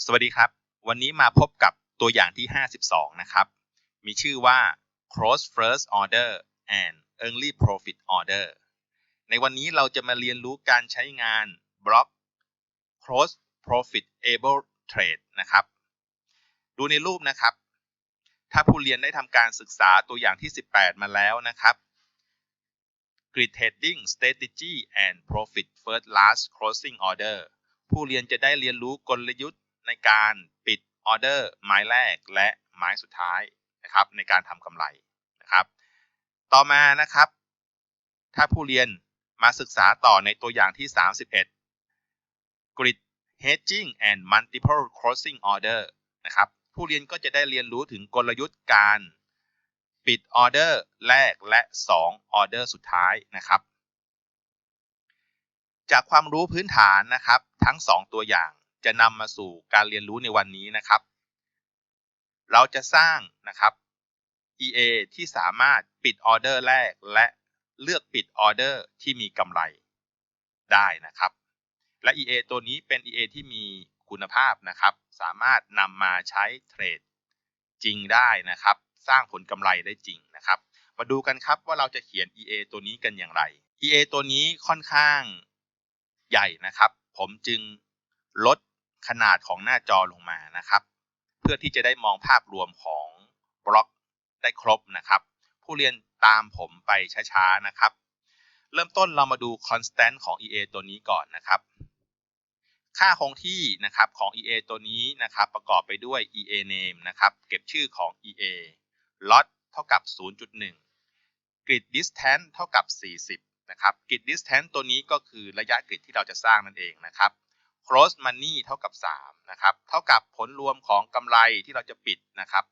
สวัสดีครับ วันนี้มาพบกับตัวอย่างที่ 52 นะครับ มีชื่อว่า Close First Order and Early Profit Order ในวันนี้เราจะมาเรียนรู้การใช้งานบล็อก Close Profitable Trade นะครับ ดูในรูปนะครับ ถ้าผู้เรียนได้ทำการศึกษาตัวอย่างที่ 18 มาแล้วนะครับ Grid Trading Strategy and Profit First Last Closing Order ผู้เรียนจะได้เรียนรู้กลยุทธ์ ในการปิดออเดอร์ไม้แรกและไม้สุดท้ายนะครับในการทำกำไรนะครับ ต่อมานะครับ ถ้าผู้เรียนมาศึกษาต่อในตัวอย่างที่ 31 Grid Hedging and Multiple Closing Order นะครับผู้เรียนก็จะได้เรียนรู้ถึงกลยุทธ์การปิดออเดอร์แรกและ 2 ออเดอร์สุดท้ายนะครับ จากความรู้พื้นฐานนะครับทั้ง 2 ตัวอย่าง จะนำมาสู่การเรียนรู้ในวันนี้นะครับ เราจะสร้างนะครับ EA ที่สามารถปิดออเดอร์แรกและเลือกปิดออเดอร์ที่มีกำไรได้นะครับ และ EA ตัวนี้เป็น EA ที่มีคุณภาพนะครับ สามารถนำมาใช้เทรดจริงได้นะครับ สร้างผลกำไรได้จริงนะครับ มาดูกันครับว่าเราจะเขียน EA ตัวนี้กันอย่างไร EA ตัวนี้ค่อนข้างใหญ่นะครับ ผมจึงลด ขนาดของหน้าจอลงมานะครับ เพื่อที่จะได้มองภาพรวมของบล็อกได้ครบนะครับ ผู้เรียนตามผมไปช้าๆนะครับ เริ่มต้นเรามาดู constant ของ EA ตัวนี้ก่อนนะครับ ค่าคงที่นะครับของ EA ตัวนี้นะครับ ประกอบไปด้วย EA name นะครับ เก็บชื่อของ EA lot เท่ากับ 0.1 grid distance เท่ากับ 40 นะครับ grid distance ตัวนี้ก็คือระยะกริดที่เราจะสร้างนั่นเองนะครับ gross money เท่ากับ3นะครับเท่ากับผลรวมของกำไรที่เราจะปิดนะครับ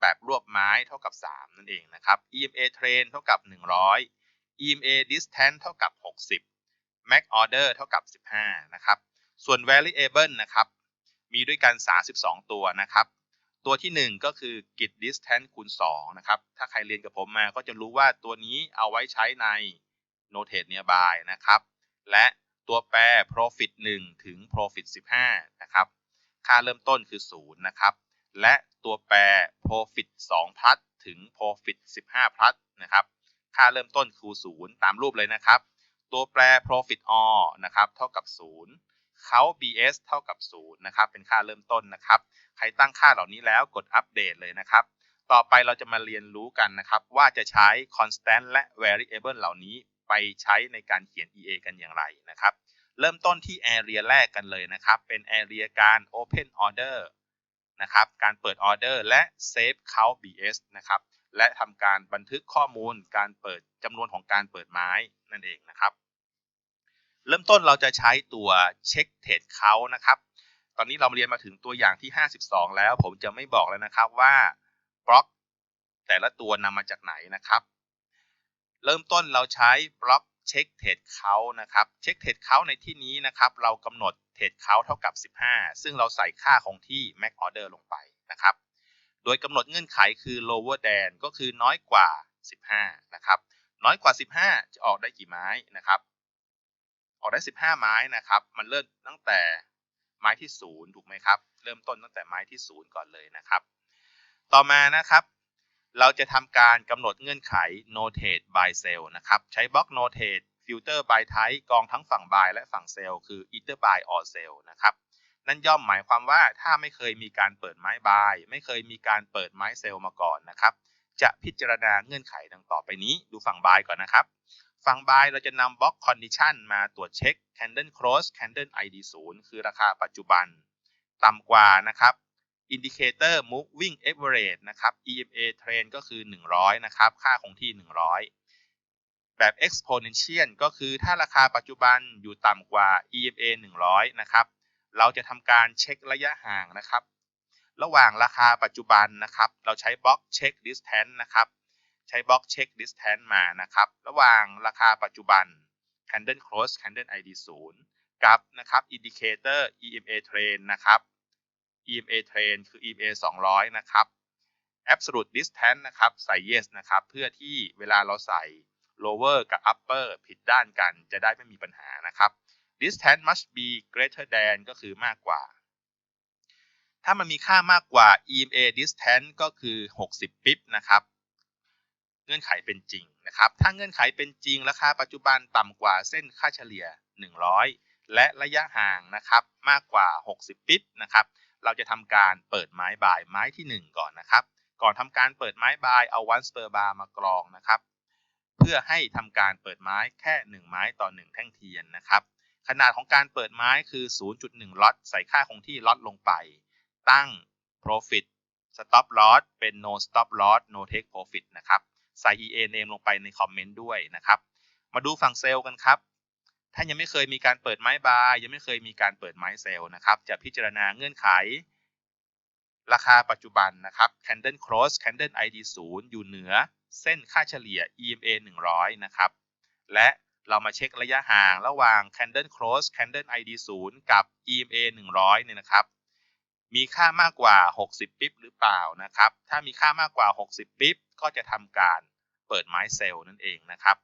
แบบรวบไม้เท่ากับ 3 นั่นเองนะครับ EMA train เท่ากับ 100 EMA distance เท่ากับ 60 Mac order เท่ากับ 15นะครับส่วน variable นะครับมีด้วยกัน 32 ตัวนะครับ ตัวที่ 1 ก็คือ git distance คูณ2นะครับถ้าใครเรียนกับผมมาก็จะรู้ว่าตัวนี้เอาไว้ใช้ใน notate nearby นะครับและ ตัวแปร profit 1 ถึง profit 15 นะครับ ค่าเริ่มต้นคือ 0 นะครับ และตัวแปร profit 2 plus ถึง profit 15 plus นะครับ ค่าเริ่มต้นคือ 0 ตามรูปเลยนะครับ ตัวแปร profit all นะครับ เท่ากับ 0 เขา bs เท่ากับ 0 นะครับ เป็นค่าเริ่มต้นนะครับ ใครตั้งค่าเหล่านี้แล้วกดอัปเดตเลยนะครับต่อไปเราจะมาเรียนรู้กันนะครับ ว่าจะใช้ constant และ variable เหล่านี้ ไปใช้ในการเขียน EA กันอย่างไรนะครับ เริ่มต้นที่ area แรกกันเลยนะครับ เป็น area การ open order นะครับ การเปิดออเดอร์และ save count BS นะครับ และทำการบันทึกข้อมูลการเปิดจำนวนของการเปิดไม้นั่นเองนะครับ เริ่มต้นเราจะใช้ตัวเช็คเทรดเขานะครับ ตอนนี้เราเรียนมาถึงตัวอย่างที่ 52 แล้ว ผมจะไม่บอกแล้วนะครับว่าบล็อกแต่ละตัวนำมาจากไหนนะครับ เริ่มต้นเราใช้บล็อกเช็คเทรดเขานะครับเช็คเทรดเขาในที่นี้นะครับ เรากำหนดเทรดเขาเท่ากับ 15 ซึ่งเราใส่ค่าของที่ Mac Order ลงไปนะครับ โดยกำหนดเงื่อนไขคือ lower than ก็คือน้อยกว่า 15 นะครับ น้อยกว่า 15 จะออกได้กี่ไม้นะครับ ออกได้ 15 ไม้นะครับ มันเริ่มตั้งแต่ไม้ที่ 0 ถูกไหมครับ เริ่มต้นตั้งแต่ไม้ที่ 0 ก่อนเลยนะครับ ต่อมานะครับ เราจะทำการกำหนดเงื่อนไข notate by sell นะครับใช้บล็อก notate filter by type กองทั้งฝั่ง buy และฝั่ง sell คือ either by or sell นะครับนั่นย่อมหมายความว่าถ้าไม่เคยมีการเปิดไม้ buy ไม่เคยมีการเปิดไม้ sell มาก่อนนะครับจะพิจารณาเงื่อนไขดังต่อไปนี้ดูฝั่ง buy ก่อนนะครับฝั่ง buy เราจะนำบล็อก condition มาตรวจเช็ค candle close candle id 0คือราคาปัจจุบันต่ำกว่านะครับ indicator moving average นะครับ EMA trend ก็คือ 100 นะครับ ค่าคงที่ 100 แบบ exponential ก็คือถ้าราคาปัจจุบันอยู่ต่ำกว่า EMA 100 นะครับ เราจะทำการเช็คระยะห่างนะครับ ระหว่างราคาปัจจุบันนะครับ เราใช้บล็อกเช็ค distance นะครับ ใช้บล็อกเช็ค distance มานะครับ ระหว่างราคาปัจจุบัน candle close candle id 0กับนะครับ indicator EMA trend นะครับ EMA train คือ EMA 200 นะครับ absolute distance นะครับ ใส่ yes นะครับ เพื่อที่เวลาเราใส่ lower กับ upper ผิดด้านกันจะได้ไม่มีปัญหานะครับ distance must be greater than ก็คือมากกว่า ถ้ามันมีค่ามากกว่า EMA distance ก็คือ 60 ปิ๊บนะครับเงื่อนไขเป็นจริงนะครับ ถ้าเงื่อนไขเป็นจริง ราคาปัจจุบันต่ำกว่าเส้นค่าเฉลี่ย 100 และระยะห่างนะครับมากกว่า 60 ปิ๊บนะครับ เราจะทำการเปิดไม้บายไม้ที่ 1 ก่อนนะครับ ก่อนทำการเปิดไม้บายเอาวันสเปอร์บาร์มากรองนะครับ เพื่อให้ทำการเปิดไม้แค่ 1 ไม้ต่อ 1 แท่งเทียนนะครับ ขนาดของการเปิดไม้คือ 0.1 ล็อตใส่ค่าคงที่ล็อตลงไป ตั้ง profit stop loss เป็น no stop loss no take profit นะครับ ใส่ EA name ลงไปในคอมเมนต์ด้วยนะครับ มาดูฝั่งเซลล์กันครับ ถ้ายังไม่เคยมีการเปิดไม้บายยังไม่เคยมีการเปิดไม้เซลล์นะครับ จะพิจารณาเงื่อนไข ราคาปัจจุบันนะครับ candle close candle ID 0 อยู่เหนือเส้นค่าเฉลี่ย EMA 100 นะครับ และเรามาเช็คระยะห่างระหว่าง candle close candle ID 0 กับ EMA 100 เนี่ยนะครับ มีค่ามากกว่า 60 ปิ๊บหรือเปล่านะครับ ถ้ามีค่ามากกว่า 60 ปิ๊บก็จะทำการเปิดไม้เซลล์นั่นเองนะครับ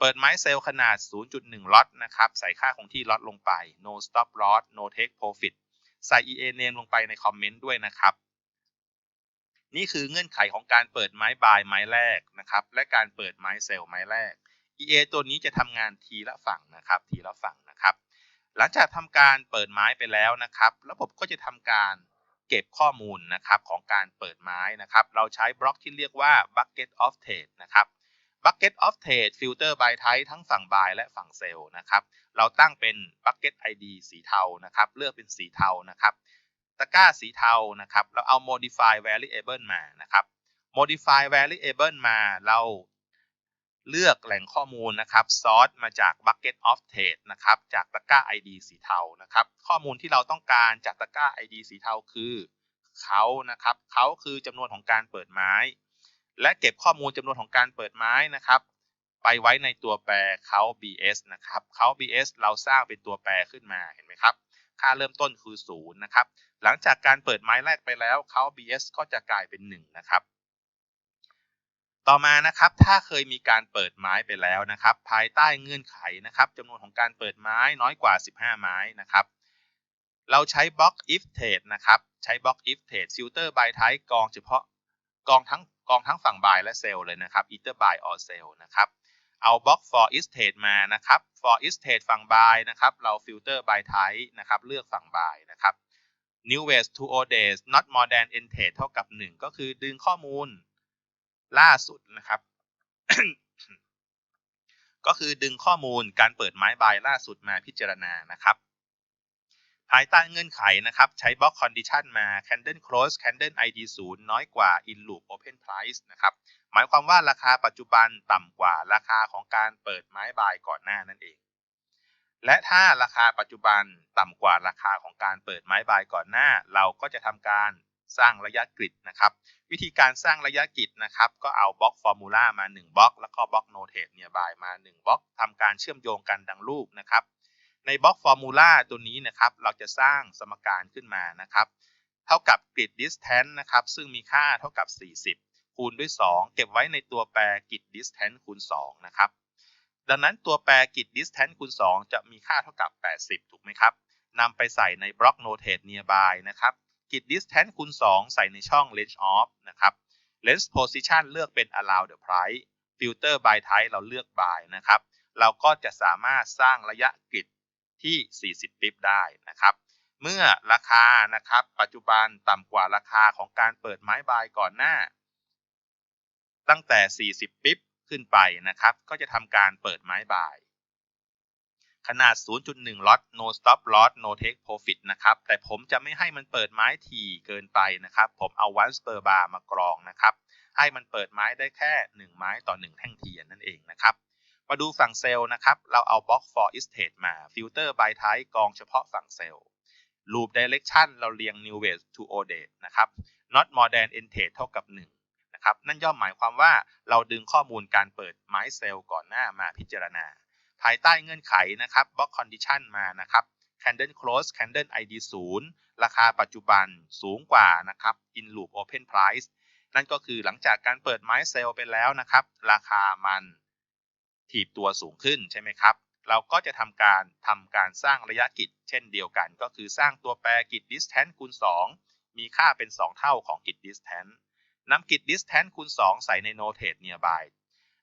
เปิดไม้เซลล์ขนาด 0.1 ล็อตนะครับ ใส่ค่าคงที่ล็อตลงไป no stop loss no take profit ใส่ EA name ลงไปในคอมเมนต์ด้วยนะครับ นี่คือเงื่อนไขของการเปิดไม้บายไม้แรกนะครับ และการเปิดไม้เซลล์ไม้แรก EA ตัวนี้จะทำงานทีละฝั่งนะครับ ทีละฝั่งนะครับ หลังจากทำการเปิดไม้ไปแล้วนะครับ ระบบก็จะทำการเก็บข้อมูลนะครับของการเปิดไม้นะครับ เราใช้บล็อกที่เรียกว่า bucket of trade นะครับ bucket of trade filter by type ทั้งฝั่ง buy และฝั่งเซลนะครับ เราตั้งเป็น bucket ID สีเทานะครับ เลือกเป็นสีเทานะครับ ตะกร้าสีเทานะครับ เราเอา modify variable มานะครับ modify variable มา เราเลือกแหล่งข้อมูลนะครับ source มาจาก bucket of trade นะครับ จากตะกร้า ID สีเทานะครับ ข้อมูลที่เราต้องการจากตะกร้า ID สีเทาคือเขานะครับเขาคือจำนวนของการเปิดไม้ และเก็บข้อมูลจำนวนของการเปิดไม้นะครับ ไปไว้ในตัวแปรเขา BS นะครับเขา BS เราสร้างเป็นตัวแปรขึ้นมาเห็นไหมครับ ค่าเริ่มต้นคือ0นะครับหลังจากการเปิดไม้แรกไปแล้วเขา BS ก็จะกลายเป็น 1 นะครับ ต่อมานะครับถ้าเคยมีการเปิดไม้ไปแล้วนะครับ ภายใต้เงื่อนไขนะครับจำนวนของการเปิดไม้น้อยกว่า 15 ไม้นะครับเราใช้บล็อก if trade นะครับ ใช้บล็อก if trade filter by type กองเฉพาะกองทั้ง กองทั้งฝั่ง buy และ sell เลยนะครับ either buy or sell นะครับ เอาบล็อก for each trade มานะครับ for each trade ฝั่ง buy นะครับเรา filter by type นะครับเลือกฝั่ง buy นะครับ new ways to o days not more than end trade เท่ากับ 1 ก็คือดึงข้อมูลล่าสุดนะครับ ก็คือดึงข้อมูลการเปิดไม้บายล่าสุดมาพิจารณานะครับ ภายใต้เงื่อนไขนะครับ ใช้บล็อก condition มา candle close candle id 0 น้อยกว่า in loop open price นะครับ หมายความว่าราคาปัจจุบันต่ำกว่าราคาของการเปิดไม้บายก่อนหน้านั่นเอง และถ้าราคาปัจจุบันต่ำกว่าราคาของการเปิดไม้บายก่อนหน้า เราก็จะทำการสร้างระยะกริดนะครับ วิธีการสร้างระยะกริดนะครับ ก็เอาบล็อกฟอร์มูลามา1บล็อกแล้วก็บล็อกโนเทสเนี่ยบายมา1บล็อกทำการเชื่อมโยงกันดังรูปนะครับ ในบล็อกฟอร์มูลาตัวนี้นะครับเราจะสร้างสมการขึ้นมานะครับ เท่ากับกริดดิสแทนนะครับ ซึ่งมีค่าเท่ากับ 40 คูณด้วย 2 เก็บไว้ในตัวแปรกริดดิสแทนคูณ 2 นะครับ ดังนั้นตัวแปรกริดดิสแทนคูณ 2 จะมีค่าเท่ากับ 80 ถูกไหมครับนำไปใส่ในบล็อกโนเทส nearby นะครับกิด distance คูณ 2 ใส่ในช่อง range of นะครับ range position เลือกเป็น allow the price filter by type เราเลือก by นะครับ เราก็จะสามารถสร้างระยะกริด ที่ 40 ปิ๊บได้นะครับ เมื่อราคานะครับปัจจุบันต่ำกว่าราคาของการเปิดไม้บายก่อนหน้า ตั้งแต่ 40 ปิ๊บขึ้นไปนะครับ ก็จะทำการเปิดไม้บาย ขนาด 0.1ล็อต no stop loss no take profit นะครับ แต่ผมจะไม่ให้มันเปิดไม้ถี่เกินไปนะครับ ผมเอา once per bar มากรองนะครับ ให้มันเปิดไม้ได้แค่ 1 ไม้ต่อ 1 แท่งเทียนนั่นเองนะครับ มาดูฝั่งเซลล์นะครับ เราเอา box for each trade มา filter by type กองเฉพาะฝั่งเซลล์ loop direction เราเรียง new way to o date นะครับ not more than end trade เท่ากับ 1 นะครับ นั่นย่อมหมายความว่าเราดึงข้อมูลการเปิดไม้เซลล์ก่อนหน้ามาพิจารณา ภายใต้เงื่อนไขนะครับ box condition มานะครับ candle close candle id 0 ราคาปัจจุบันสูงกว่านะครับ in loop open price นั่นก็คือหลังจากการเปิดไม้เซลล์ไปแล้วนะครับ ราคามัน ถีบตัวสูงขึ้นใช่ไหมครับ เราก็จะทำการทำการสร้างระยะกิจเช่นเดียวกัน ก็คือสร้างตัวแปรกิจ distance คูณมีค่าเป็น 2 เท่าของ git distance นำ git distance คูณ 2 ใส่ใน notate nearby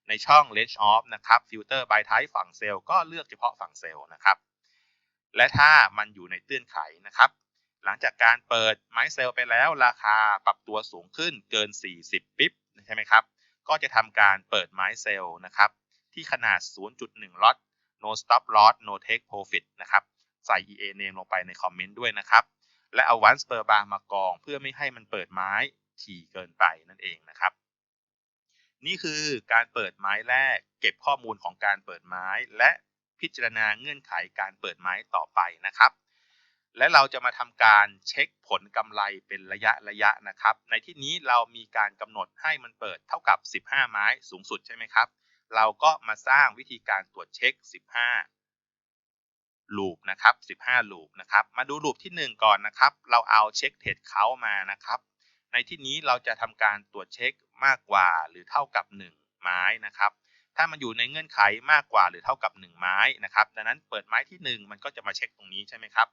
ในช่อง range of นะครับ filter by type ฝั่งเซลล์ก็เลือกเฉพาะฝั่งเซลล์นะครับ และถ้ามันอยู่ในเตื้อนไขนะครับ หลังจากการเปิดไม้เซลล์ไปแล้วราคาปรับตัวสูงขึ้นเกิน 40 ปิ๊บใช่ไหมครับ ก็จะทำการเปิดไม้เซลล์นะครับ ที่ขนาด 0.1ล็อต no stop loss no take profit นะครับ ใส่ EA name ลงไปในคอมเมนต์ด้วยนะครับ และเอา once per bar มากองเพื่อไม่ให้มันเปิดไม้ถี่เกินไปนั่นเองนะครับ นี่คือการเปิดไม้แรก เก็บข้อมูลของการเปิดไม้ และพิจารณาเงื่อนไขการเปิดไม้ต่อไปนะครับ และเราจะมาทำการเช็คผลกำไรเป็นระยะระยะนะครับ ในที่นี้เรามีการกำหนดให้มันเปิดเท่ากับ 15 ไม้สูงสุดใช่ไหมครับ เราก็มาสร้างวิธีการตรวจเช็ค 15 ลูปนะครับ 15 ลูปนะครับ มาดูลูปที่ 1 ก่อนนะครับ เราเอาเช็คเทรดเขามานะครับ ในที่นี้เราจะทำการตรวจเช็คมากกว่าหรือเท่ากับ 1 ไม้นะครับ ถ้ามันอยู่ในเงื่อนไขมากกว่าหรือเท่ากับ 1 ไม้นะครับ ดังนั้นเปิดไม้ที่ 1 มันก็จะมาเช็คตรงนี้ใช่ไหมครับ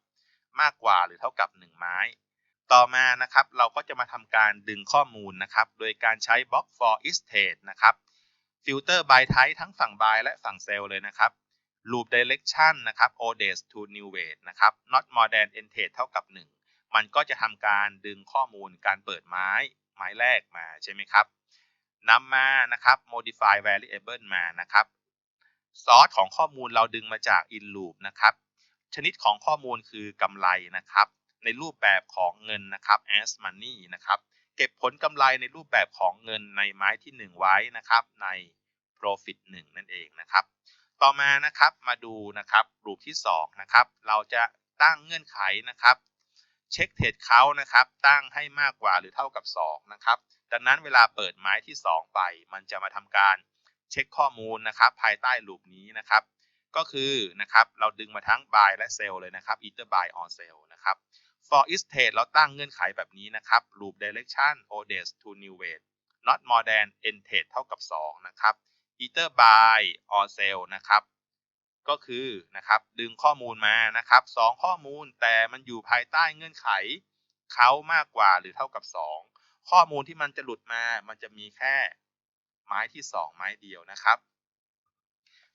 มากกว่าหรือเท่ากับ 1 ไม้ต่อมานะครับเราก็จะมาทำการดึงข้อมูลนะครับ โดยการใช้ block for each state นะครับ filter by type ทั้งฝั่ง buy และฝั่ง sell เลยนะครับ loop direction นะครับ odes to new weight นะครับ not more than e n t a t เท่ากับ 1 มันก็จะทำการดึงข้อมูลการเปิดไม้ไม้แรกมาใช่ไหมครับนำมานะครับ modify variable มานะครับ source ของข้อมูลเราดึงมาจาก in loop นะครับ ชนิดของข้อมูลคือกำไรนะครับ ในรูปแบบของเงินนะครับ as money นะครับ เก็บผลกำไรในรูปแบบของเงินในไม้ที่ 1 ไว้นะครับใน profit 1 นั่นเองนะครับ ต่อมานะครับมาดูนะครับรูปที่2นะครับเราจะตั้งเงื่อนไขนะครับเช็คเทรดเขานะครับตั้งให้มากกว่าหรือเท่ากับ 2 นะครับ ดังนั้นเวลาเปิดไม้ที่ 2 ไป มันจะมาทำการเช็คข้อมูลนะครับ ภายใต้รูปนี้นะครับ ก็คือนะครับเราดึงมาทั้ง buy และ sell เลยนะครับ either buy or sell นะครับ for each trade เราตั้งเงื่อนไขแบบนี้นะครับ loop direction odes to new weight not more than end trade เท่ากับ 2 นะครับ either buy or sell นะครับ ก็คือนะครับดึงข้อมูลมานะครับสองข้อมูลแต่มันอยู่ภายใต้เงื่อนไขเขามากกว่าหรือเท่ากับ 2 ข้อมูลที่มันจะหลุดมา มันจะมีแค่ไม้ที่ 2 ไม้เดียวนะครับ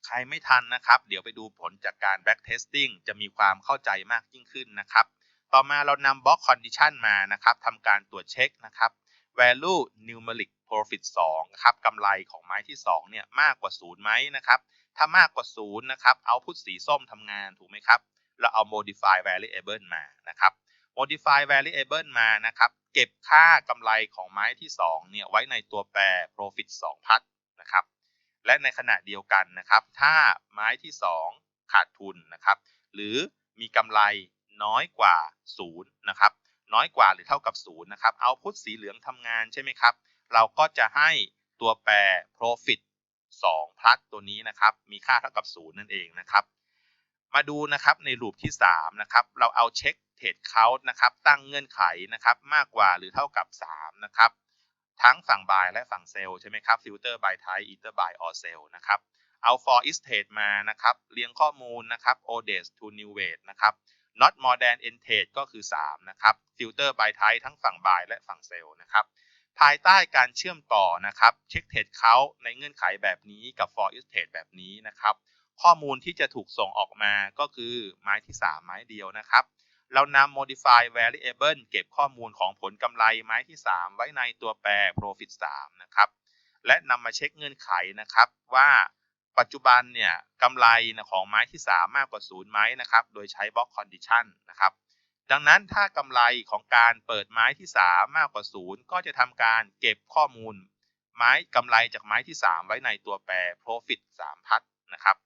ใครไม่ทันนะครับ เดี๋ยวไปดูผลจากการ back testing จะมีความเข้าใจมากยิ่งขึ้นนะครับ ต่อมาเรานำ block condition มานะครับทำการตรวจเช็คนะครับ value numeric profit 2นะครับกำไรของไม้ที่2เนี่ยมากกว่า0ไหมนะครับถ้ามากกว่า0นะครับ output สีส้มทำงานถูกไหมครับ เราเอา modify variable มานะครับ modify variable มานะครับเก็บค่ากำไรของไม้ที่2เนี่ยไว้ในตัวแปร profit 2พัดนะครับและในขณะเดียวกันนะครับ ถ้าไม้ที่ 2 ขาดทุนนะครับ หรือมีกำไร น้อยกว่า0นะครับน้อยกว่าหรือเท่ากับ0นะครับ output สีเหลืองทำงานใช่ไหมครับ เราก็จะให้ตัวแปร profit 2 plus ตัวนี้นะครับ มีค่าเท่ากับ 0 นั่นเองนะครับ มาดูนะครับในรูปที่ 3 นะครับ เราเอาเช็คเทรดเคาท์นะครับ ตั้งเงื่อนไขนะครับ มากกว่าหรือเท่ากับ 3 นะครับ ทั้งฝั่ง buy และฝั่ง sell ใช่ไหมครับ filter by type either buy or sell นะครับ เอา for each trade มานะครับ เรียงข้อมูลนะครับ odes to new weight นะครับ not more than end trade ก็คือ 3 นะครับ filter by type ทั้งฝั่ง buy และฝั่ง sell นะครับ ภายใต้การเชื่อมต่อนะครับเช็คเทรดเขาในเงื่อนไขแบบนี้กับ for each trade แบบนี้นะครับ ข้อมูลที่จะถูกส่งออกมาก็คือไม้ที่ 3 ไม้เดียวนะครับ เรานำ modify variable เก็บข้อมูลของผลกำไรไม้ที่ 3 ไว้ในตัวแปร profit 3 นะครับ และนำมาเช็คเงื่อนไขนะครับว่า ปัจจุบันเนี่ยกำไรของไม้ที่ 3 มากกว่า 0ไหมนะครับ โดยใช้ block condition นะครับ ดังนั้นถ้ากำไรของการเปิดไม้ที่ 3 มากกว่า 0 ก็จะทำการเก็บข้อมูล ไม้กำไรจากไม้ที่ 3 ไว้ในตัวแปร profit 3 พัดนะครับ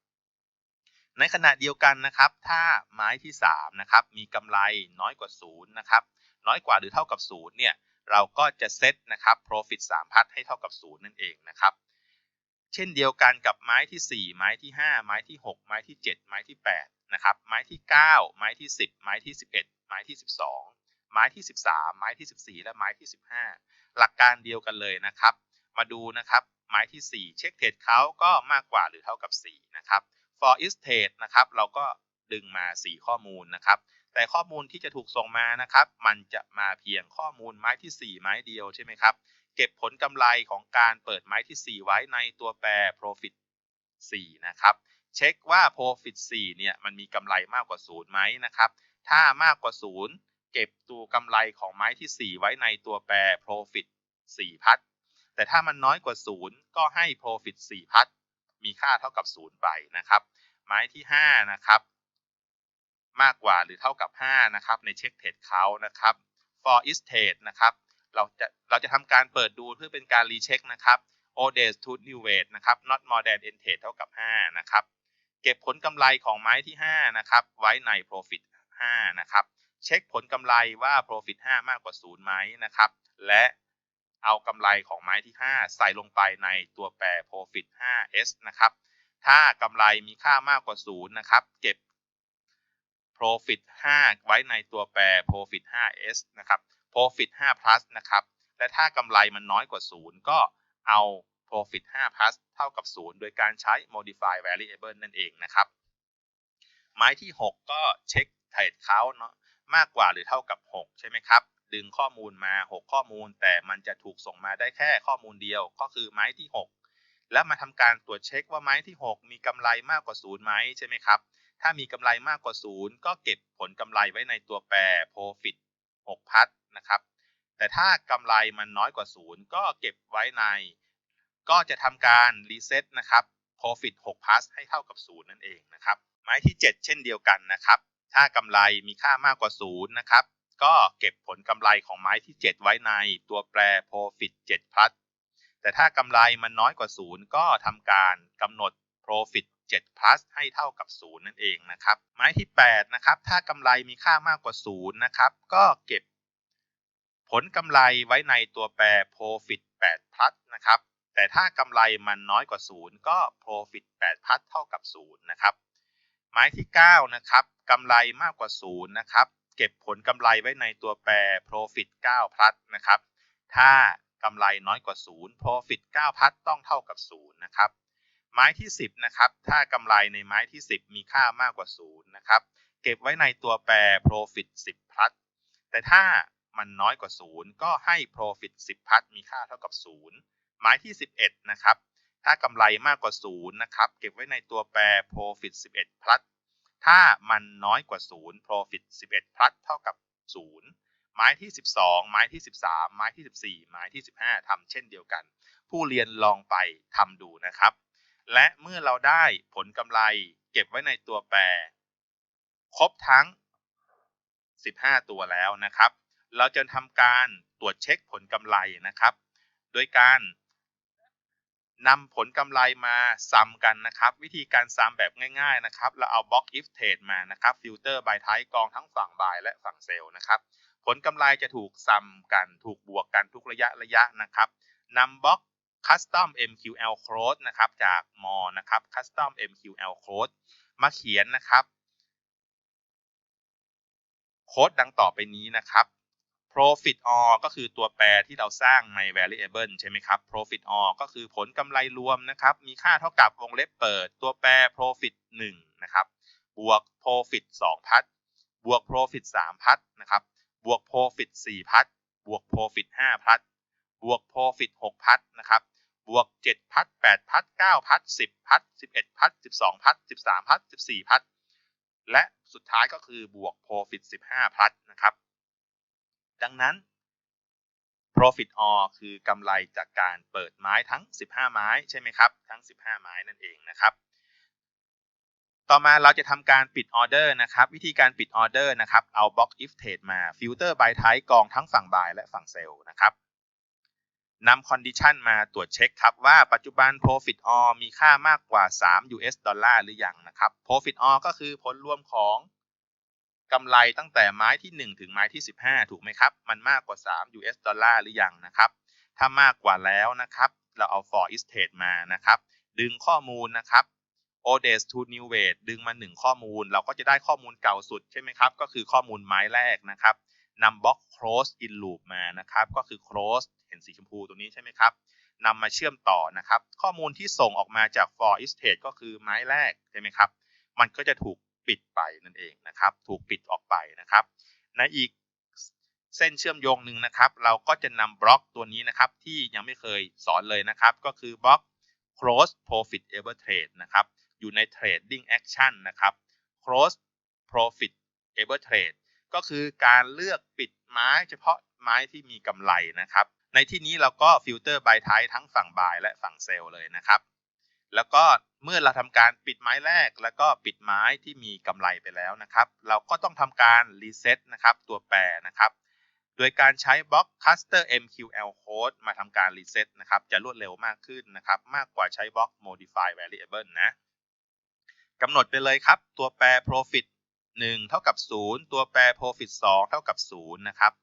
ในขณะเดียวกันนะครับ ถ้าไม้ที่3นะครับมีกำไรน้อยกว่า 0 นะครับ น้อยกว่าหรือเท่ากับ 0 เนี่ยเราก็จะเซตนะครับ profit 3 พัดให้เท่ากับ 0 นั่นเองนะครับ เช่นเดียวกันกับไม้ที่ 4 ไม้ที่ 5 ไม้ที่ 6 ไม้ที่ 7 ไม้ที่8นะครับไม้ที่ 9 ไม้ที่ 10 ไม้ที่ 11 ไม้ที่ 12 ไม้ที่ 13 ไม้ที่ 14 และไม้ที่ 15 หลักการเดียวกันเลยนะครับ มาดูนะครับไม้ที่ 4 เช็คเทรดเขาก็มากกว่าหรือเท่ากับ 4 นะครับ for each trade นะครับเราก็ดึงมา 4 ข้อมูลนะครับแต่ข้อมูลที่จะถูกส่งมานะครับ มันจะมาเพียงข้อมูลไม้ที่ 4 ไม้เดียวใช่ไหมครับ เก็บผลกำไรของการเปิดไม้ที่ 4 ไว้ในตัวแปร profit 4 นะครับ เช็คว่า profit 4 เนี่ยมันมีกำไรมากกว่า0ไหมนะครับ ถ้ามากกว่า 0 เก็บตัวกำไรของไม้ที่ 4 ไว้ในตัวแปร profit 4 พัด แต่ถ้ามันน้อยกว่า 0 ก็ให้ profit 4 พัด มีค่าเท่ากับ 0 ไปนะครับ ไม้ที่ 5 นะครับ มากกว่าหรือเท่ากับ 5 นะครับ ในเช็คเทรดเขานะครับ for each trade นะครับ เราจะเราจะทำการเปิดดูเพื่อเป็นการรีเช็คนะครับ o d a y to new weight นะครับ not more than n trade เท่ากับ 5 นะครับ เก็บผลกำไรของไม้ที่ 5 นะครับ ไว้ใน profit 5 นะครับ เช็คผลกำไรว่า profit 5 มากกว่า 0 ไหมนะครับ และเอากำไรของไม้ที่ 5 ใส่ลงไปในตัวแปร profit 5s นะครับ ถ้ากำไรมีค่ามากกว่า 0 นะครับ เก็บ profit 5 ไว้ในตัวแปร profit 5s นะครับ profit 5 plus นะครับ และถ้ากำไรมันน้อยกว่า 0 ก็เอา profit 5 plus เท่ากับ 0 โดยการใช้ modify variable นั่นเองนะครับ ไม้ที่ 6 ก็เช็คเทรดเขาเนาะมากกว่าหรือเท่ากับ 6 ใช่ไหมครับ ดึงข้อมูลมา 6 ข้อมูล แต่มันจะถูกส่งมาได้แค่ข้อมูลเดียวก็คือไม้ที่ 6 แล้วมาทำการตรวจเช็คว่าไม้ที่ 6 มีกำไรมากกว่า0ไหมใช่ไหมครับ ถ้ามีกำไรมากกว่า 0 ก็เก็บผลกำไรไว้ในตัวแปร profit 6พัด นะครับ แต่ถ้ากำไรมันน้อยกว่า 0 ก็เก็บไว้ใน ก็จะทำการรีเซ็ตนะครับ profit 6 plus ให้เท่ากับ 0 นั่นเองนะครับ ไม้ที่ 7 เช่นเดียวกันนะครับ ถ้ากำไรมีค่ามากกว่า 0 นะครับ ก็เก็บผลกำไรของไม้ที่ 7 ไว้ในตัวแปร profit 7 plus แต่ถ้ากำไรมันน้อยกว่า 0 ก็ทำการกำหนด profit 7 plus ให้เท่ากับ 0 นั่นเองนะครับ ไม้ที่ 8 นะครับ ถ้ากำไรมีค่ามากกว่า 0 นะครับ ก็เก็บ ผลกำไรไว้ในตัวแปร profit 8 plus นะครับ แต่ถ้ากำไรมันน้อยกว่า 0 ก็ profit 8 plus เท่ากับ 0 นะครับไม้ที่ 9 นะครับกำไรมากกว่า 0 นะครับ เก็บผลกำไรไว้ในตัวแปร profit 9 plus นะครับ ถ้ากำไรน้อยกว่า 0 profit 9 plus ต้องเท่ากับ 0 นะครับไม้ที่ 10 นะครับ ถ้ากำไรในไม้ที่ 10 มีค่ามากกว่า 0 นะครับ เก็บไว้ในตัวแปร profit 10 plus แต่ถ้า มันน้อยกว่า 0 ก็ให้ profit 10 plus มีค่าเท่ากับ0ไม้ที่ 11 นะครับ ถ้ากำไรมากกว่า 0 นะครับ เก็บไว้ในตัวแปร profit 11 plus ถ้ามันน้อยกว่า 0 profit 11 plus เท่ากับ0ไม้ที่ 12ไม้ที่ 13ไม้ที่ 14ไม้ที่ 15ทำเช่นเดียวกัน ผู้เรียนลองไปทำดูนะครับ และเมื่อเราได้ผลกำไรเก็บไว้ในตัวแปร ครบทั้ง 15 ตัวแล้วนะครับ เราจะทำการตรวจเช็คผลกำไรนะครับ โดยการนำผลกำไรมาซ้ำกันนะครับ วิธีการซ้ำแบบง่ายๆนะครับ เราเอา box if trade มานะครับฟิลเตอร์ by type กองทั้งฝั่ง buy และฝั่ง sell นะครับ ผลกำไรจะถูกซ้ำกันถูกบวกกันทุกระยะระยะนะครับนำ box custom MQL code นะครับจากมอนะครับ custom MQL code มาเขียนนะครับ โค้ดดังต่อไปนี้นะครับ profit all ก็คือตัวแปรที่เราสร้างใน variable ใช่ไหมครับ profit all ก็คือผลกำไรรวมนะครับ มีค่าเท่ากับวงเล็บเปิด ตัวแปร profit 1นะครับ บวก profit 2 พัดบวก profit 3 พัดนะครับ บวก profit 4 พัดบวก profit 5 พัดบวก profit 6 พัดนะครับ บวก 7 พัด8พัด9พัด10 พัด11 พัด12 พัด13 พัด14 พัดและสุดท้ายก็คือบวก profit 15 พัดนะครับ ดังนั้น profit all คือกำไรจากการเปิดไม้ทั้ง 15 ไม้ใช่ไหมครับ ทั้ง 15 ไม้นั่นเองนะครับ ต่อมาเราจะทำการปิดออเดอร์นะครับ วิธีการปิดออเดอร์นะครับ เอา box if trade มา filter by type กองทั้งฝั่ง buy และฝั่ง sell นะครับนำ condition มาตรวจเช็คครับว่าปัจจุบัน profit all มีค่ามากกว่า 3 US ดอลลาร์หรือยังนะครับ profit all ก็คือผลรวมของ กำไรตั้งแต่ไม้ที่ 1 ถึงไม้ที่ 15 ถูกไหมครับ มันมากกว่า 3 US ดอลลาร์หรือยังนะครับ ถ้ามากกว่าแล้วนะครับ เราเอา for each trade มานะครับ ดึงข้อมูลนะครับ o d a y s to new weight ดึงมา 1 ข้อมูล เราก็จะได้ข้อมูลเก่าสุดใช่ไหมครับ ก็คือข้อมูลไม้แรกนะครับนำบล็อก close in loop มานะครับ ก็คือ close เห็นสีชมพูตรงนี้ใช่ไหมครับนำมาเชื่อมต่อนะครับ ข้อมูลที่ส่งออกมาจาก for each trade ก็คือไม้แรกใช่ไหมครับ มันก็จะถูก ปิดไปนั่นเองนะครับ ถูกปิดออกไปนะครับในอีกเส้นเชื่อมโยงหนึ่งนะครับ เราก็จะนำบล็อกตัวนี้นะครับ ที่ยังไม่เคยสอนเลยนะครับ ก็คือบล็อก cross profit ever trade นะครับ อยู่ใน trading action นะครับ cross profit ever trade ก็คือการเลือกปิดไม้เฉพาะไม้ที่มีกำไรนะครับ ในที่นี้เราก็ฟิลเตอร์บายไททั้งฝั่งบายและฝั่งเซลเลยนะครับ แล้วก็เมื่อเราทำการปิดไม้แรก แล้วก็ปิดไม้ที่มีกำไรไปแล้วนะครับ เราก็ต้องทำการรีเซ็ตนะครับตัวแปรนะครับ โดยการใช้บล็อก cluster MQL code มาทำการรีเซ็ตนะครับ จะรวดเร็วมากขึ้นนะครับ มากกว่าใช้บล็อก modify variable นะกำหนดไปเลยครับ ตัวแปร profit 1 เท่ากับ 0 ตัวแปร profit 2 เท่ากับ 0 นะครับ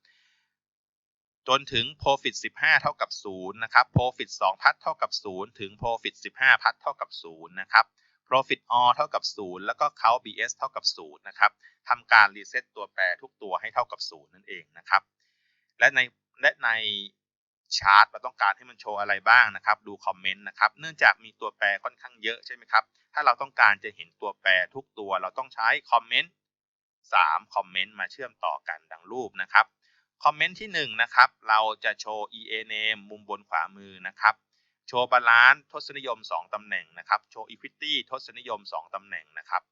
จนถึง profit 15 เท่ากับ0นะครับ profit 2 พัดเท่ากับ 0 ถึง profit 15 พัดเท่ากับ0นะครับ profit all เท่ากับ 0 แล้วก็ count bs เท่ากับ0นะครับทำการรีเซ็ตตัวแปรทุกตัวให้เท่ากับ0นั่นเองนะครับ และในและในชาร์ตเราต้องการให้มันโชว์อะไรบ้างนะครับ ดูคอมเมนต์นะครับ เนื่องจากมีตัวแปรค่อนข้างเยอะใช่ไหมครับ ถ้าเราต้องการจะเห็นตัวแปรทุกตัว เราต้องใช้คอมเมนต์3คอมเมนต์มาเชื่อมต่อกันดังรูปนะครับ คอมเมนต์ที่1นะครับเราจะโชว์ EA name มุมบนขวามือนะครับ โชว์บาลานซ์ทศนิยม 2 ตำแหน่งนะครับ โชว์ equity ทศนิยม 2 ตำแหน่งนะครับ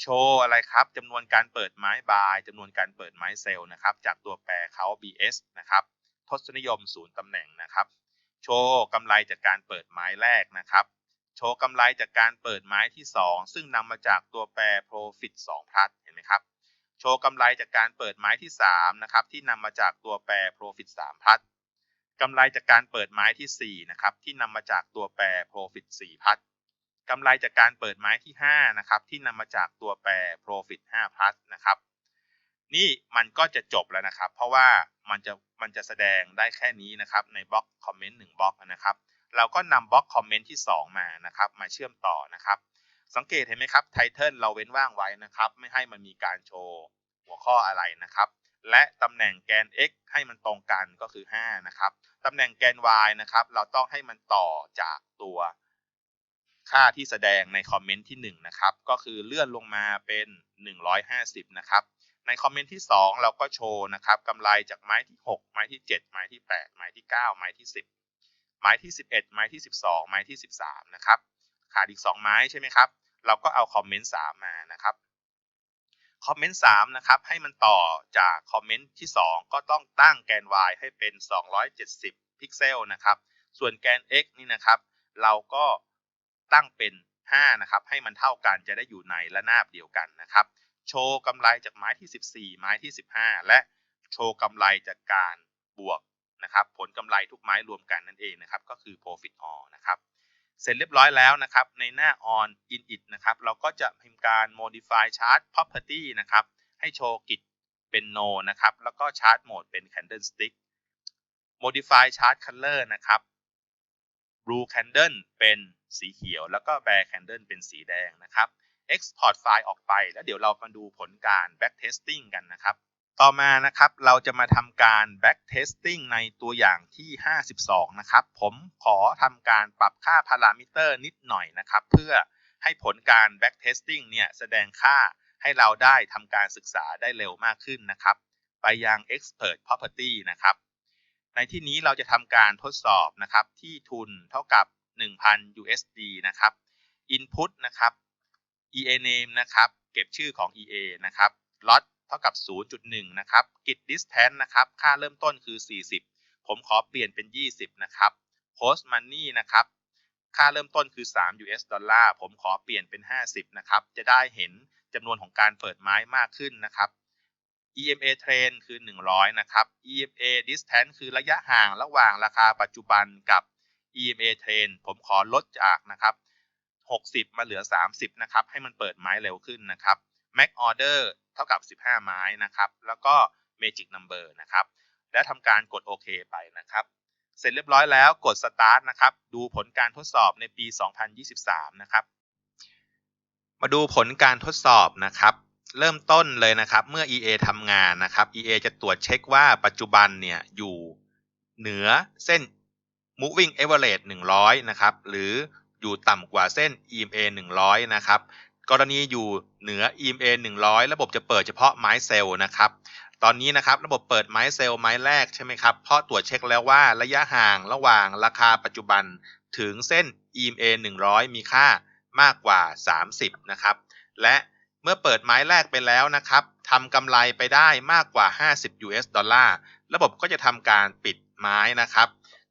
โชว์อะไรครับจำนวนการเปิดไม้บายจำนวนการเปิดไม้เซลล์นะครับจากตัวแปรเขา BS นะครับทศนิยม 0 ตำแหน่งนะครับ โชว์กำไรจากการเปิดไม้แรกนะครับ โชว์กำไรจากการเปิดไม้ที่ 2 ซึ่งนำมาจากตัวแปร profit 2 plus เห็นไหมครับ โชว์กำไรจากการเปิดไม้ที่3นะครับที่นำมาจากตัวแปร profit 3 plus กำไรจากการเปิดไม้ที่4นะครับที่นำมาจากตัวแปร profit 4 plus กำไรจากการเปิดไม้ที่5นะครับที่นำมาจากตัวแปร profit 5 plus นะครับนี่มันก็จะจบแล้วนะครับ เพราะว่ามันจะมันจะแสดงได้แค่นี้นะครับในบล็อกคอมเมนต์1บล็อกนะครับ เราก็นำบล็อกคอมเมนต์ที่ 2 มานะครับ มาเชื่อมต่อนะครับ สังเกตเห็นไหมครับไทเทิลเราเว้นว่างไว้นะครับ ไม่ให้มันมีการโชว์หัวข้ออะไรนะครับ และตำแหน่งแกน x ให้มันตรงกันก็คือ 5 นะครับตำแหน่งแกน y นะครับ เราต้องให้มันต่อจากตัวค่าที่แสดงในคอมเมนต์ที่ 1 นะครับ ก็คือเลื่อนลงมาเป็น 150 นะครับ ในคอมเมนต์ที่ 2 เราก็โชว์นะครับกำไรจากไม้ที่ 6 ไม้ที่ 7 ไม้ที่ 8 ไม้ที่ 9 ไม้ที่ 10 ไม้ที่ 11 ไม้ที่ 12 ไม้ที่ 13 นะครับ ขาดอีก 2 ไม้ใช่ไหมครับ เราก็เอาคอมเมนต์3มานะครับคอมเมนต์3นะครับให้มันต่อจากคอมเมนต์ที่ 2 ก็ต้องตั้งแกน y ให้เป็น 270 พิกเซลนะครับ ส่วนแกน x นี่นะครับ เราก็ตั้งเป็น 5 นะครับ ให้มันเท่ากันจะได้อยู่ในระนาบเดียวกันนะครับ โชว์กำไรจากไม้ที่ 14 ไม้ที่ 15 และโชว์กำไรจากการบวกนะครับ ผลกำไรทุกไม้รวมกันนั่นเองนะครับ ก็คือ profit all นะครับ เสร็จเรียบร้อยแล้วนะครับ ในหน้า on init นะครับ เราก็จะพิมพ์การ modify chart property นะครับ ให้โชว์กิจเป็น no นะครับ แล้วก็ chart mode เป็น candlestick modify chart color นะครับ blue candle เป็นสีเขียว แล้วก็ bear candle เป็นสีแดงนะครับ export ไฟล์ออกไป แล้วเดี๋ยวเรามาดูผลการ back testing กันนะครับ ต่อมานะครับเราจะมาทำการ back testing ในตัวอย่างที่ 52 นะครับ ผมขอทำการปรับค่าพารามิเตอร์นิดหน่อยนะครับ เพื่อให้ผลการ back testing เนี่ยแสดงค่าให้เราได้ทำการศึกษาได้เร็วมากขึ้นนะครับ ไปยัง expert property นะครับ ในที่นี้เราจะทำการทดสอบนะครับที่ทุนเท่ากับ 1,000 USD นะครับ input นะครับ EA name นะครับ เก็บชื่อของ EA นะครับ lot ท่ากับ 0.1 นะครับ git distance นะครับ ค่าเริ่มต้นคือ 40 ผมขอเปลี่ยนเป็น 20 นะครับ post money นะครับ ค่าเริ่มต้นคือ 3 US ดอลลาร์ ผมขอเปลี่ยนเป็น 50 นะครับ จะได้เห็นจำนวนของการเปิดไม้มากขึ้นนะครับ EMA trend คือ 100 นะครับ EMA distance คือระยะห่างระหว่างราคาปัจจุบันกับ EMA trend ผมขอลดจากนะครับ 60 มาเหลือ 30 นะครับ ให้มันเปิดไม้เร็วขึ้นนะครับ Mac order เท่ากับ 15 ไม้นะครับ แล้วก็ Magic number นะครับ และทำการกดโอเคไปนะครับ เสร็จเรียบร้อยแล้วกด start นะครับ ดูผลการทดสอบในปี 2023 นะครับ มาดูผลการทดสอบนะครับ เริ่มต้นเลยนะครับ เมื่อ EA ทำงานนะครับ EA จะตรวจเช็คว่าปัจจุบันเนี่ยอยู่เหนือเส้น moving average 100 นะครับ หรืออยู่ต่ำกว่าเส้น EMA 100 นะครับ กรณีอยู่เหนือ EMA 100 ระบบจะเปิดเฉพาะไม้เซลล์นะครับ ตอนนี้นะครับระบบเปิดไม้เซลล์ไม้แรกใช่ไหมครับ เพราะตรวจเช็คแล้วว่าระยะห่างระหว่างราคาปัจจุบันถึงเส้น EMA 100 มีค่ามากกว่า 30 นะครับ และเมื่อเปิดไม้แรกไปแล้วนะครับทำกำไรไปได้มากกว่า 50 US ดอลลาร์ระบบก็จะทำการปิดไม้นะครับ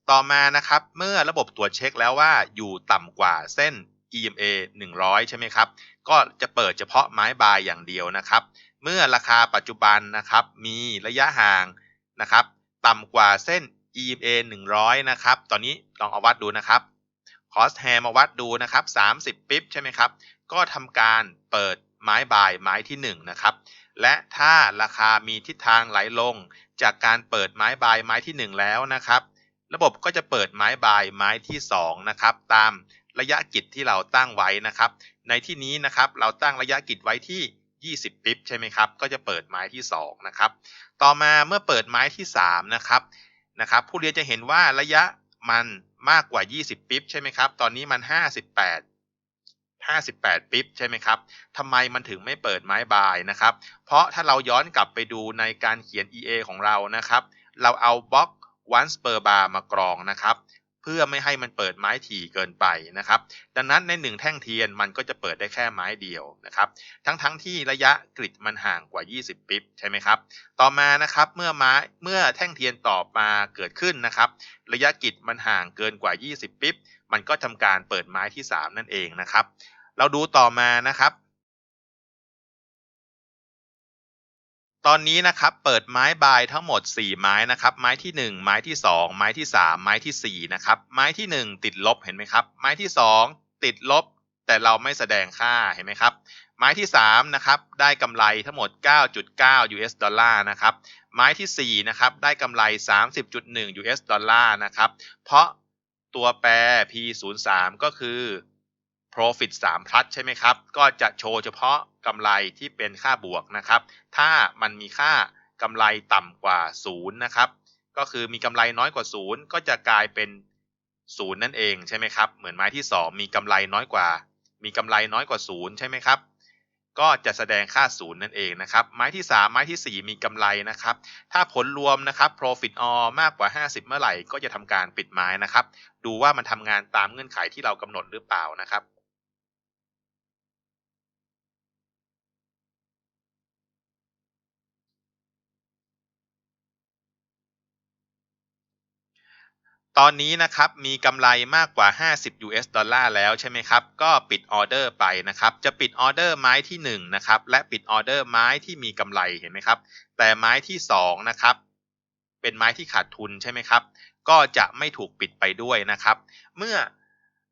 ต่อมานะครับ เมื่อระบบตรวจเช็คแล้วว่าอยู่ต่ำกว่าเส้น EMA 100 ใช่ไหมครับ ก็จะเปิดเฉพาะไม้บายอย่างเดียวนะครับ เมื่อราคาปัจจุบันนะครับมีระยะห่างนะครับต่ำกว่าเส้น EMA 100 นะครับ ตอนนี้ลองเอาวัดดูนะครับคอสแฮมาวัดดูนะครับ 30 ปิ๊บใช่ไหมครับ ก็ทำการเปิดไม้บายไม้ที่ 1 นะครับ และถ้าราคามีทิศทางไหลลง จากการเปิดไม้บายไม้ที่ 1 แล้วนะครับ ระบบก็จะเปิดไม้บายไม้ที่ 2 นะครับ ตาม ระยะกิจที่เราตั้งไว้นะครับ ในที่นี้นะครับเราตั้งระยะกิจไว้ที่ 20 ปิ๊บใช่ไหมครับ ก็จะเปิดไม้ที่ 2 นะครับ ต่อมาเมื่อเปิดไม้ที่ 3 นะครับนะครับ ผู้เรียนจะเห็นว่าระยะมันมากกว่า 20 ปิ๊บใช่ไหมครับ ตอนนี้มัน 58 58 ปิ๊บใช่ไหมครับทำไมมันถึงไม่เปิดไม้บายนะครับ เพราะถ้าเราย้อนกลับไปดูในการเขียน EA ของเรานะครับ เราเอาบล็อก once per bar มากรองนะครับ เพื่อไม่ให้มันเปิดไม้ถี่เกินไปนะครับ ดังนั้นในหนึ่งแท่งเทียนมันก็จะเปิดได้แค่ไม้เดียวนะครับ ทั้งๆทที่ระยะกริดมันห่างกว่า 20 ปิ๊บใช่ไหมครับ ต่อมานะครับเมื่อไม้เมื่อแท่งเทียนต่อมาเกิดขึ้นนะครับ ระยะกิจมันห่างเกินกว่า 20 ปิ๊บมันก็ทำการเปิดไม้ที่ 3 นั่นเองนะครับ เราดูต่อมานะครับ ตอนนี้นะครับเปิดไม้บายทั้งหมด 4 ไม้นะครับไม้ที่ 1 ไม้ที่ 2 ไม้ที่ 3 ไม้ที่4นะครับไม้ที่ 1 ติดลบเห็นไหมครับ ไม้ที่ 2 ติดลบ แต่เราไม่แสดงค่าเห็นไหมครับ ไม้ที่3นะครับได้กำไรทั้งหมด 9.9 US ดอลลาร์นะครับไม้ที่4นะครับได้กำไร 30.1 US ดอลลาร์นะครับเพราะตัวแปร P03 ก็คือ profit 3 plus ใช่ไหมครับ ก็จะโชว์เฉพาะกำไรที่เป็นค่าบวกนะครับ ถ้ามันมีค่ากำไรต่ำกว่า 0 นะครับ ก็คือมีกำไรน้อยกว่า 0 ก็จะกลายเป็น 0 นั่นเองใช่ไหมครับ เหมือนไม้ที่ 2 มีกำไรน้อยกว่า มีกำไรน้อยกว่า 0 ใช่ไหมครับ ก็จะแสดงค่า 0 นั่นเองนะครับ ไม้ที่ 3 ไม้ที่ 4 มีกำไรนะครับ ถ้าผลรวมนะครับ profit all มากกว่า 50 เมื่อไหร่ ก็จะทำการปิดไม้นะครับ ดูว่ามันทำงานตามเงื่อนไขที่เรากำหนดหรือเปล่านะครับ ตอนนี้นะครับมีกำไรมากกว่า 50 US ดอลลาร์แล้วใช่ไหมครับ ก็ปิดออเดอร์ไปนะครับ จะปิดออเดอร์ไม้ที่1นะครับ และปิดออเดอร์ไม้ที่มีกำไรเห็นไหมครับ แต่ไม้ที่2นะครับ เป็นไม้ที่ขาดทุนใช่ไหมครับ ก็จะไม่ถูกปิดไปด้วยนะครับ เมื่อ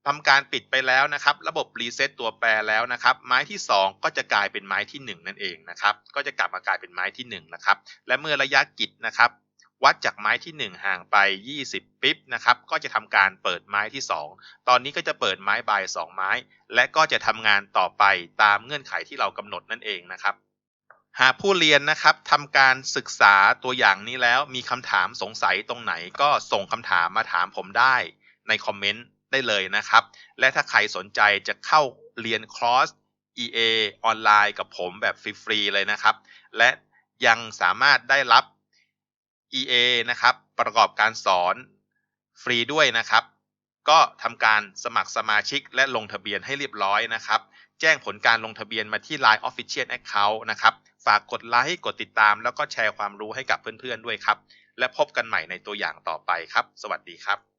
ทำการปิดไปแล้วนะครับ ระบบรีเซ็ตตัวแปรแล้วนะครับ ไม้ที่ 2 ก็จะกลายเป็นไม้ที่ 1 นั่นเองนะครับ ก็จะกลับมากลายเป็นไม้ที่1นะครับ และเมื่อระยะกิจนะครับ วัดจากไม้ที่ 1 ห่างไป 20 ปิ๊บนะครับก็จะทำการเปิดไม้ที่ 2 ตอนนี้ก็จะเปิดไม้บาย 2 ไม้ และก็จะทำงานต่อไปตามเงื่อนไขที่เรากำหนดนั่นเองนะครับหากผู้เรียนนะครับทำการศึกษาตัวอย่างนี้แล้วมีคำถามสงสัยตรงไหนก็ส่งคำถามมาถามผมได้ในคอมเมนต์ได้เลยนะครับ และถ้าใครสนใจจะเข้าเรียนคอร์ส EA ออนไลน์กับผมแบบฟรีๆเลยนะครับ และยังสามารถได้รับ EA นะครับ ประกอบการสอนฟรีด้วยนะครับ ก็ทำการสมัครสมาชิกและลงทะเบียนให้เรียบร้อยนะครับ แจ้งผลการลงทะเบียนมาที่ Line Official Account นะครับ ฝากกดไลค์กดติดตาม แล้วก็แชร์ความรู้ให้กับเพื่อนๆด้วยครับ และพบกันใหม่ในตัวอย่างต่อไปครับ สวัสดีครับ